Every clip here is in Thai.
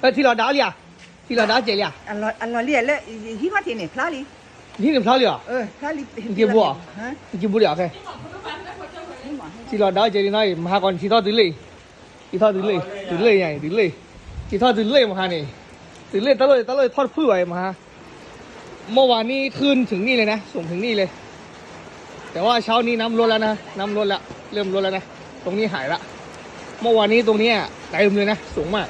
เออที่เราดาวเลยอะที่เราดาวเจเลยอะอันลอยอันลอยเรียนแล้วหิมะทีเนี่ยพลาลินี่เป็นเพราลยอะเออพลาลิเกี่ยวฮะกินบุหรี่อะแค่ที่เราดาวเจลีน้อยมาก่อนที่ทอดตื่นเลยที่ทอดตื่นเลยตื่นเลยไงตื่นเลยที่ทอดตื่นเลยมาฮะนี่ตื่นเลยตะเลยตะเลยทอดพื้นไว้มาฮะเมื่อวานนี้ขึ้นถึงนี่เลยนะ ส่งถึงนี่เลย แต่ว่าเช้านี้น้ำลดแล้วนะน้ำลดแล้วเริ่มลดแล้วนะ ตรงนี้หายละ เมื่อวานนี้ตรงนี้ยเต็มเลยนะ สูงมาก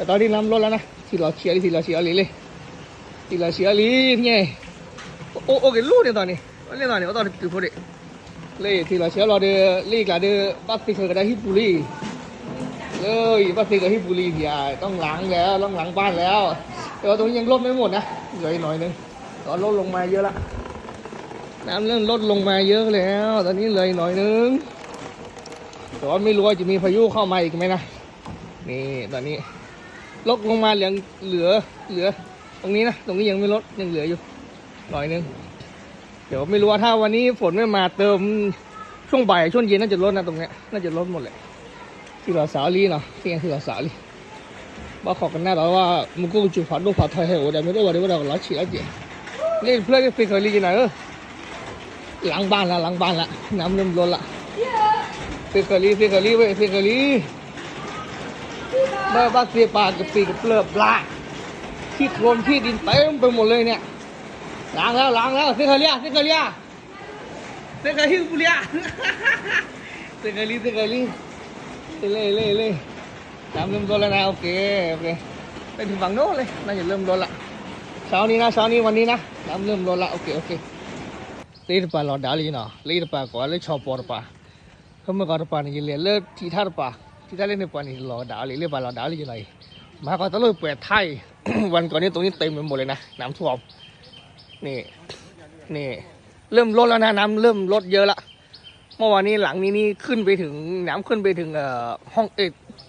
แต่ตอนนี้น้ำลดแล้วนะที่เราเชียร์ที่เราเชียร์ลีเลยที่เราเชียร์ลีเนี่ยโอ้โอเครู้เนี่ยตอนนี้เล่นตอนนี้ตอนนี้คือพอดีเลยที่เราเชียร์เราเดือลีกละเดือบัสติเคยก็ได้ฮิบุรีเลยบัสติกับฮิบุรีพี่อะต้องล้างแล้วต้องหล้างบ้านแล้วแต่ว่าตรงนี้ยังลดไม่หมดนะเหลืออีกหน่อยนึงตอนลดลงมาเยอะละน้ำเริ่มลดลงมาเยอะแล้ว ตอนนี้เลยหน่อยนึงแต่ว่าไม่รู้ว่าจะมีพายุเข้ามาอีกไหมนะนี่ตอนนี้ ลดลงมาเหลือเหลือเหลือ ตรงนี้นะ ตรงนี้ยังไม่ลดยังเหลืออยู่หน่อยนึง เดี๋ยวไม่รู้ว่าถ้าวันนี้ฝนไม่มาเติมช่วงบ่ายช่วงเย็นน่าจะลดนะตรงเนี้ยน่าจะลดหมดเลยที่เราสาลีเนาะที่นี่คือเราสาลีบอกขอกันหน้าเราว่ามึงก็จุดฝันลูกฝันไทยให้โอ้แต่ไม่รู้ว่าเดี๋ยวเราล้อฉีดแล้วจี๋ยเล่เพื่อนก็เคยลีกันหน่อยเออหลังบ้านละหลังบ้านละน้ำเริ่มล้นละเฟกะลีเฟกะลีเว้ยเฟกะลี แม่บ้านเสียปากกับปีกเปลือบปลาที่โคลนที่ดินเต็มไปหมดเลยเนี่ยล้างแล้วล้างแล้วเซกาเลียเซกาเลียเซกาฮิบุเลียเซกาลีเซกาลีเล่เล่เล่ตามเริ่มโดนแล้วนะโอเคโอเคไปถึงฝั่งโน้นเลยน่าจะเริ่มโดนละเช้านี้นะเช้านี้วันนี้นะตามเริ่มโดนละโอเคโอเคลีดปลาหลอดดาลีเนาะลีดปลาก่อนเลยชอบปอดปลาเขาเมื่อก่อนปลาเนี่ยเลือยเลิที่ท่าปลา ที่ได้เล่นในวันนี้รอดาวหรือเรียกว่ารอดาวหรือยังไงมาก็ตะลุยเปิดไทย วันก่อนนี้ตรงนี้เต็มไปหมดเลยนะน้ำท่วมนี่นี่ เริ่มลดแล้วนะน้ำเริ่มลดเยอะละเมื่อวานนี้หลังนี้นี่ขึ้นไปถึงน้ำขึ้นไปถึงเอ่อห้องเอ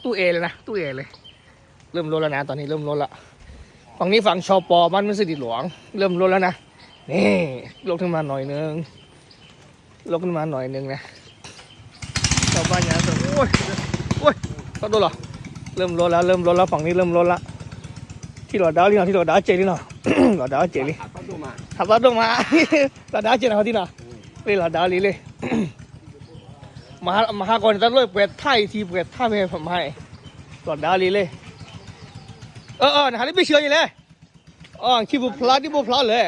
ตู้เอเลยนะตู้เอเลย เริ่มลดแล้วนะตอนนี้เริ่มลดละฝั่งนี้ฝั่งชอปอบ้านมิสดิหลวง เริ่มลดแล้วนะนี่ลดขึ้นมาหน่อยนึงลดขึ้นมาหน่อยนึงนะชาวบ้านอย่นี้โอ้ย โอ้ยก็โดนเหรอเริ่มลดแล้วเริ่มลดแล้วฝั่งนี้เริ่มลดละที่หลอดดาวนี่เนาะที่หลอดดาวเจนี่เนาะหลอดดาวเจนี่ขับรถมาขับรถลงมาหลอดดาวเจนะที่เนาะเลยหลอดดาวนี่เลยมามาหาก่อนจะเลยเปิดไทยทีเปิดไทยไม่ให้ผมให้หลอดดาวนี่เลยเออเออนะฮะนี่ไม่เชื่ออยู่เลยอ๋อคิดบุพลาที่บุพลาเลย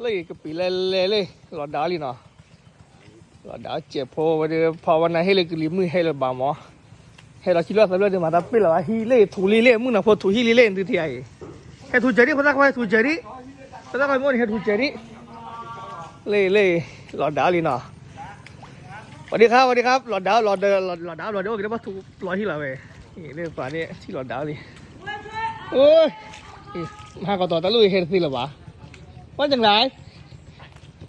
เลยก็ปีเลยเลยเลยหลอดดาวลีเนาะ หลอดดาวเจ็บพอวันเดียวพอวันนั้นให้เลยกลิมือให้เลยบาหมอให้เราคิดว่าสำเร็จมาแต่เป็นหรอฮีเล่ถูลีเล่มึงนะพอถูฮีลีเล่ที่ที่ไอ้ให้ถูเจริคนละคนถูเจริคนละคนมึงให้ถูเจริเล่เล่หลอดดาวลีนาะสวัสดีครับสวัสดีครับหลอดดาวหลอดเดอหลอดหลอดดาวหลอดเดอกินว่าถูหลอดที่เราเว้ยนี่เรื่องป่านี้ที่หลอดดาวลีโอ้ยมาก็ต่อตะลุยเฮ็ดสิหรอวะ quan chẳng lại qua nói qua đó lấy ý ý đó ý bố dùng dùng gọi là cái đó cho bò nó đi ไปก่อนแล้วเลยซอยท่าน้ำเนาะหลอย่าผ่านสิวะไร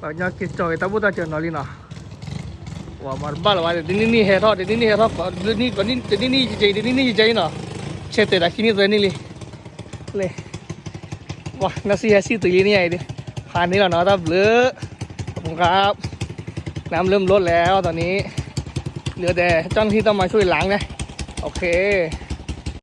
banyak kicau kita buta channel ini nah wah marbal wah ini ni hero ini ni hero ini ini ini ni jadi ini ni jadi nah cete dah kini tu ni le le wah nasi hasi tu ini ai deh ผ่านนี้แล้วเนาะครับเหลือขอบคุณครับ น้ำเริ่มลดแล้วตอนนี้ เหลือแต่เจ้าหน้าที่ต้องมาช่วยล้างนะ โอเค